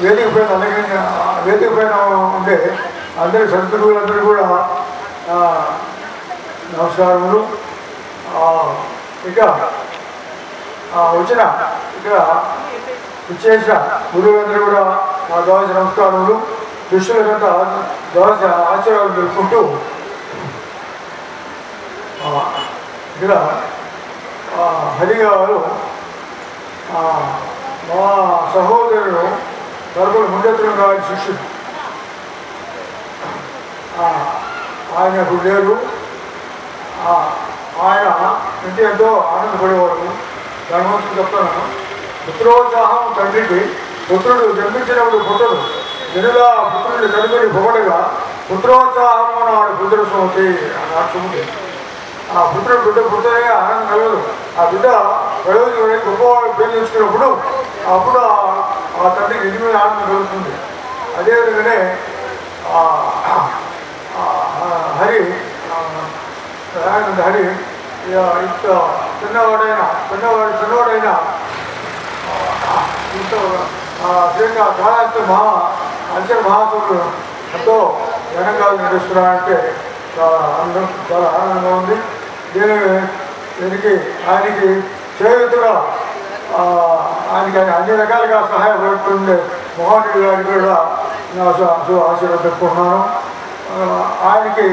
వేదిక పైన అలాగే వేదిక పైన ఉండే అందరి సంతులందరూ కూడా నమస్కారములు. ఇక వచ్చిన ఇక్కడ విచ్చేసిన గురువులందరూ కూడా నా దోశ నమస్కారములు. శిష్యులకంతా ద్వాదశ ఆశీర్వాదాలు తెలుపుకుంటూ ఆ, ఇక్కడ హరిగారు హరి గారు మా సహోదరుడు తరపున ముందెత్తులు గారి ఆయన ఇప్పుడు లేరు ఆ, ఆయన ఇంటి ఎంతో ఆనందపడేవాడు దాని చెప్తాను. పుత్రోత్సాహం తండ్రికి పుత్రుడు జన్మించినప్పుడు పుత్రుడు జనుల పుత్రుడు కనుగొని పొగడగా పుత్రోత్సాహం అన్నాడు పుత్రుడు సోతి అని ఆ పుత్రుడు బిడ్డ పుట్టనే ఆనందం కలగదు ఆ బిడ్డ ప్రయోజనం గొప్ప పెళ్ళి తెచ్చుకున్నప్పుడు అప్పుడు ఆ- ఆ తండ్రికి నిజమైన ఆనందం కలుగుతుంది. అదేవిధంగానే హరి దయానంద హరి ఇంత చిన్నవాడైన చిన్నవాడు చిన్నవాడైన ఇంత శ్రీకా కాళాస్తి మహా అంచన మహాత్ముడు ఎంతో ఘనంగా నడుస్తున్నారంటే చాలా ఆనందం చాలా ఆనందంగా ఉంది. దీని దీనికి ఆయనకి చేయుతుగా ఆయనకి ఆయన అన్ని రకాలుగా సహాయపడుతుండే మోహన్ గారికి కూడా నా శు- ఆశీర్వాదం పెట్టుకుంటున్నాను ఆయనకి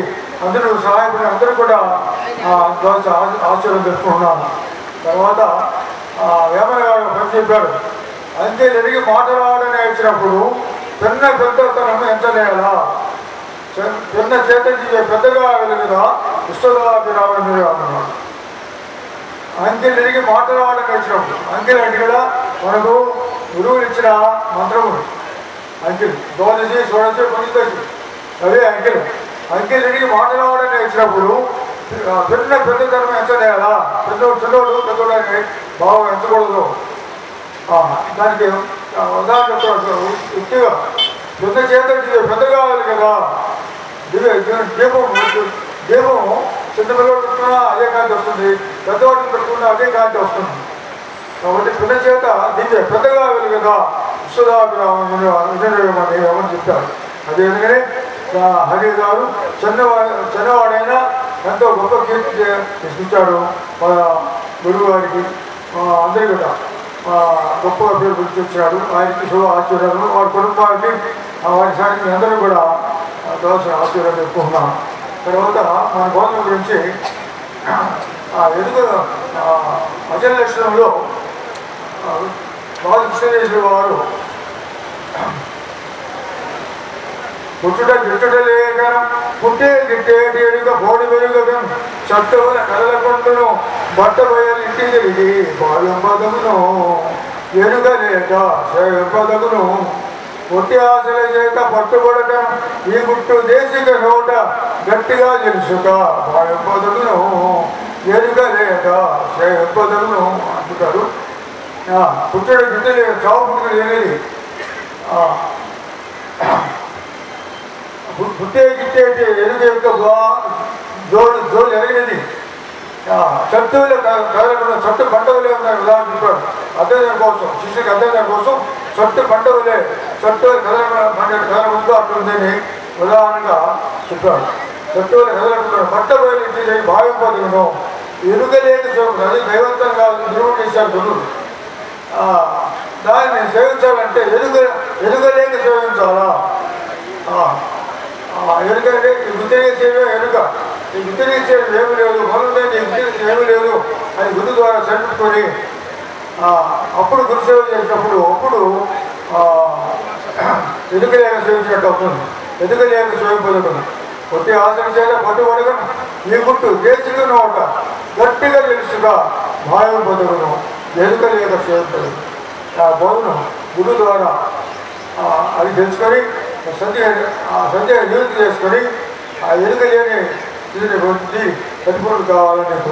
అందరూ సహాయపడి అందరూ కూడా ఆశీర్వాదం పెట్టుకుంటున్నాను తర్వాత ఆ, వేమన గారు పని చెప్పాడు. అంతే జరిగి మాట్లాడని నేర్చినప్పుడు పెన్న పెద్దతనం ఎంచలేలా చిన్న చేత పెద్దగా వెలుగుదా ఇష్టగా అభిరామం అన్నాడు అంకెలు తిరిగి మాట్లాడాలని వచ్చినప్పుడు అంకెలు అంటే కూడా మనకు గురువులు ఇచ్చిన మంత్రములు. అంకిల్ దోనిసి షోడశి పంచదశి అదే అంకిల్ అంకిల్ తిరిగి మాట్లాడాలని నేర్చినప్పుడు పెద్ద పెద్ద పెద్దతనం ఎంచలేదా? పెద్ద చిన్నోడు పెద్దోడు అని బాగా ఎంచకూడదు. దానికి ఉదాహరణ చెప్తాడు. ఉత్తిగా పెద్ద చేత పెద్ద కావాలి కదా. దీపం దీపం చిన్న పిల్లలు పెట్టుకున్నా అదే కాంతి వస్తుంది. పెద్దవాడిని పెట్టుకున్నా అదే కాంతి వస్తుంది. కాబట్టి పిల్ల చేత దీని పెద్దగా వెళ్ళి కదా. విశ్వదాభిరామని ఏమని చెప్పారు. అదేవిధంగానే హరి గారు చిన్నవాడు చిన్నవాడైనా ఎంతో గొప్ప కీర్తి చే- తీసుకొచ్చాడు మన గురువు కూడా గొప్పగా పేరు గుర్తించాడు. ఆయనకి శుభ ఆశీర్వాదం వారి కుటుంబానికి వారి సాయంత్రం అందరూ కూడా దోష ఆశీర్వాదం చెప్పుకున్నాం తర్వాత మన గోధుమ గురించి ఆ, ఎదుగు అజల లక్షణంలో బాలకృష్ణేశ్వర వారు పుట్టుట గిట్టుట లేక పుట్టే గిట్టేటి ఎడుక బోడి వెలుగడం చట్టవల కదలకుండును బట్ట బయలు ఇంటి తిరిగి బాలంపదమును. ఎరుక లేక సేపదమును పొట్టి ఆశల చేత పట్టుబడటం. ఈ గుట్టు దేశిక నోట గట్టిగా తెలుసుక బాలంపదమును. ఎరుక లేక సేపదమును అంటున్నారు పుట్టడు గిట్టు చావు పుట్టుక ఏమేది పుట్టే గిట్టే అంటే ఎరుగు యొక్క బా- జోడు జోడు ఎరగినది. చట్టువులు కదలకుండా చట్టు పండుగలే ఉన్నాయి ఉదాహరణ చెప్పాడు. అధ్యయనం కోసం శిష్యుకి అధ్యయనం కోసం చట్టు పండుగలే చట్టువులు కదలకుండా కదలకుండా అట్లుందని ఉదాహరణగా చెప్పాడు. చట్టువులు కదలకుండా పట్ట బయలు భావింపదును ఎరుగలేదు చూడదు అది దైవంతంగా నిరూపణ చేశారు గురువు. దాన్ని సేవించాలంటే ఎరుగ ఎరుగలేక సేవించాలా? ఆ, ఆ, ఈ గుర్తిగా చేయడం ఎరుక ఈ గుర్తిగా చేయడం ఏమి లేదు. మొదలుగా నీ గుర్తిగా ఏమి లేదు అని గురు ద్వారా సరిపెట్టుకొని అప్పుడు గురు సేవ చేసినప్పుడు అప్పుడు ఎదుకలేక సేవించినట్టు అవుతుంది. ఎదుకలేక సేవింపదుకుని కొట్టి ఆసన పట్టు పడగను ఈ గుట్టు దేశంగా నోట గట్టిగా తెలుసుగా. భావం పొందగను ఎదుకలేక సేవింపదు ఆ బోధన గురు ద్వారా అది తెలుసుకొని సంధ్య ఆ సంధ్య నివృత్తి చేసుకొని ఆ ఎరుక లేని స్థితిని పొంది పరిపూర్ణ కావాలని నేను